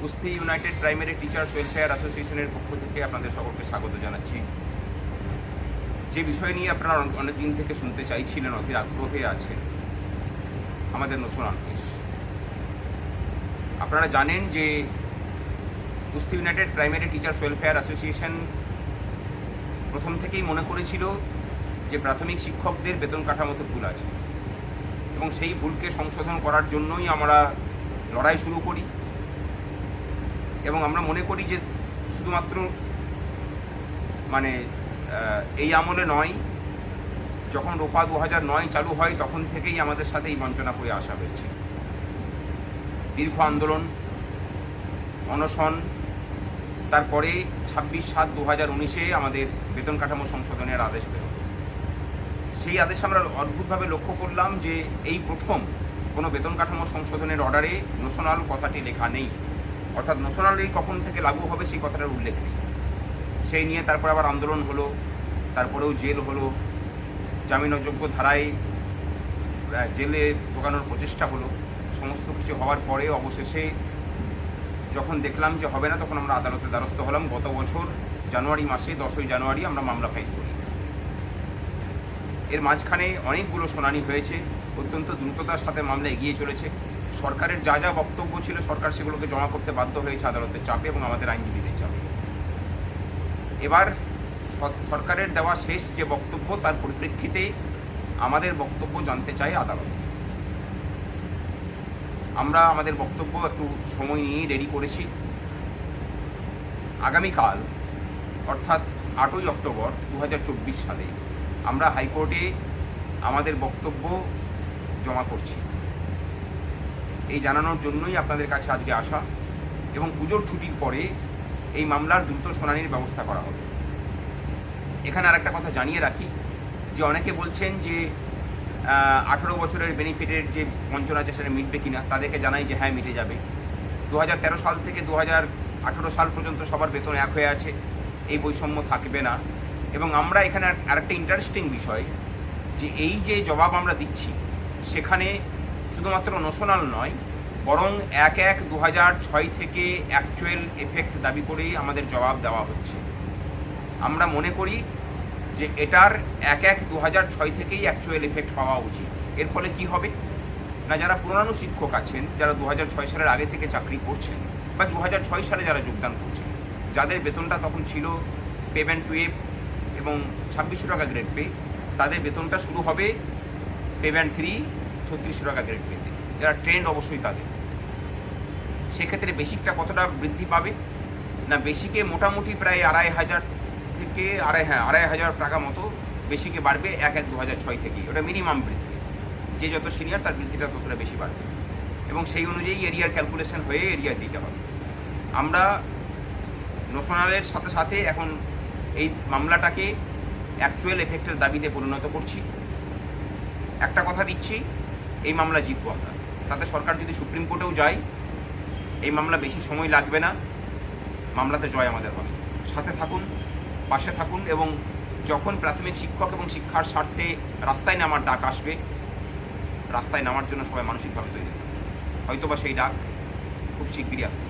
কুস্তি United primary teachers welfare অ্যাসোসিয়েশনের পক্ষ থেকে আপনাদের সকলকে স্বাগত জানাচ্ছি। যে বিষয় নিয়ে আপনারা অনেক দিন থেকে শুনতে চাইছিলেন, অধীর আগ্রহে আছেন আমাদের নোশনাল কেস আপনারা জানেন যে কুস্তি united primary teachers welfare association প্রথম থেকেই মনে করেছিল যে প্রাথমিক শিক্ষকদের বেতন কাঠামোতে ভুল আছে এবং সেই ভুলকে সংশোধন করার জন্যই আমরা লড়াই শুরু করি। এবং আমরা মনে করি যে শুধুমাত্র মানে এই আমলে নয়, যখন রোপা দু নয় চালু হয়, তখন থেকেই আমাদের সাথে এই বঞ্চনা করে আসা হয়েছে। দীর্ঘ আন্দোলন, অনশন, তারপরে ছাব্বিশ সাত দু হাজার উনিশে আমাদের বেতন কাঠামো সংশোধনের আদেশ বেরোয় সেই আদেশ আমরা অদ্ভুতভাবে লক্ষ্য করলাম যে এই প্রথম কোনো বেতন কাঠামো সংশোধনের অর্ডারে নোশনাল কথাটি লেখা নেই। অর্থাৎ নোশনাল এই কখন থেকে লাগু হবে সেই কথাটার উল্লেখ নেই। সেই নিয়ে তারপর আবার আন্দোলন হলো, তারপরেও জেল হলো, জামিন অযোগ্য ধারায় জেলে ঢোকানোর প্রচেষ্টা হলো। সমস্ত কিছু হওয়ার পরে অবশেষে যখন দেখলাম যে হবে না, তখন আমরা আদালতে দ্বারস্থ হলাম। গত বছর জানুয়ারি মাসে, দশই জানুয়ারি, আমরা মামলা ফাইল করি। এর মাঝখানে অনেকগুলো শুনানি হয়েছে। অত্যন্ত দ্রুততার সাথে মামলা এগিয়ে চলেছে। সরকারের যা যা বক্তব্য ছিল সরকার সেগুলোকে জমা করতে বাধ্য হয়েছে আদালতের চাপে এবং আমাদের আইনজীবীদের চাপে। এবার সরকারের দেওয়া শেষ যে বক্তব্য, তার পরিপ্রেক্ষিতে আমাদের বক্তব্য জানতে চাই আদালত। আমরা আমাদের বক্তব্য একটু সময় নিয়ে রেডি করেছি। আগামীকাল, অর্থাৎ আটই অক্টোবর দু হাজার চব্বিশ সালে, আমরা হাইকোর্টে আমাদের বক্তব্য জমা করছি। এই জানানোর জন্যই আপনাদের কাছে আজকে আসা এবং পুজোর ছুটির পরে এই মামলার দ্রুত শুনানির ব্যবস্থা করা হবে। এখানে আর একটা কথা জানিয়ে রাখি, যে অনেকে বলছেন যে আঠেরো বছরের বেনিফিটের যে বঞ্চনা সেটা মিটবে কিনা, তাদেরকে জানাই যে হ্যাঁ মিটে যাবে। দু হাজার তেরো সাল থেকে দু সাল পর্যন্ত সবার বেতন এক হয়ে আছে, এই বৈষম্য থাকবে না। এবং আমরা এখানে আরেকটা ইন্টারেস্টিং বিষয়, যে এই যে জবাব আমরা দিচ্ছি সেখানে শুধুমাত্র নোশনাল নয়, বরং এক এক দু ছয় থেকে অ্যাকচুয়াল এফেক্ট দাবি করেই আমাদের জবাব দেওয়া হচ্ছে। আমরা মনে করি যে এটার এক এক দু ছয় থেকেই অ্যাকচুয়াল এফেক্ট পাওয়া উচিত। এর ফলে কি হবে? না, যারা পুরানো শিক্ষক আছেন, যারা দু ছয় সালের আগে থেকে চাকরি করছেন বা দু ছয় সালে যারা যোগদান করছেন, যাদের বেতনটা তখন ছিল পেমেন্ট টুয়েভ এবং ছাব্বিশশো টাকা গ্রেড পে তাদের বেতনটা শুরু হবে পেমেন্ট থ্রি ছত্রিশশো টাকা গ্রেড পেতে যারা ট্রেন্ড অবশ্যই তাদের। সেক্ষেত্রে বেসিকটা কতটা বৃদ্ধি পাবে? না বেসিকে মোটামুটি প্রায় আড়াই হাজার থেকে আড়াই হ্যাঁ আড়াই হাজার টাকা মতো বেসিকে বাড়বে এক এক দু হাজার ছয় থেকে ওটা মিনিমাম বৃদ্ধি। যে যত সিনিয়র তার বৃদ্ধিটা ততটা বেশি বাড়বে। এবং সেই অনুযায়ী এরিয়ার ক্যালকুলেশন হয়ে এরিয়ার দিতে হবে আমরা নোশনালের সাথে সাথে এখন এই মামলাটাকে অ্যাকচুয়াল এফেক্টের দাবিতে পরিণত করছি। একটা কথা দিচ্ছি, এই মামলা জিতবো আমরা। তাতে সরকার যদি সুপ্রিম কোর্টেও যায়, এই মামলা বেশি সময় লাগবে না। মামলাতে জয় আমাদের হবে। সাথে থাকুন, পাশে থাকুন এবং যখন প্রাথমিক শিক্ষক এবং শিক্ষার স্বার্থে রাস্তায় নামার ডাক আসবে, রাস্তায় নামার জন্য সবাই মানসিকভাবে তৈরি থাকুন। হয়তোবা সেই ডাক খুব শিগগিরই আসতে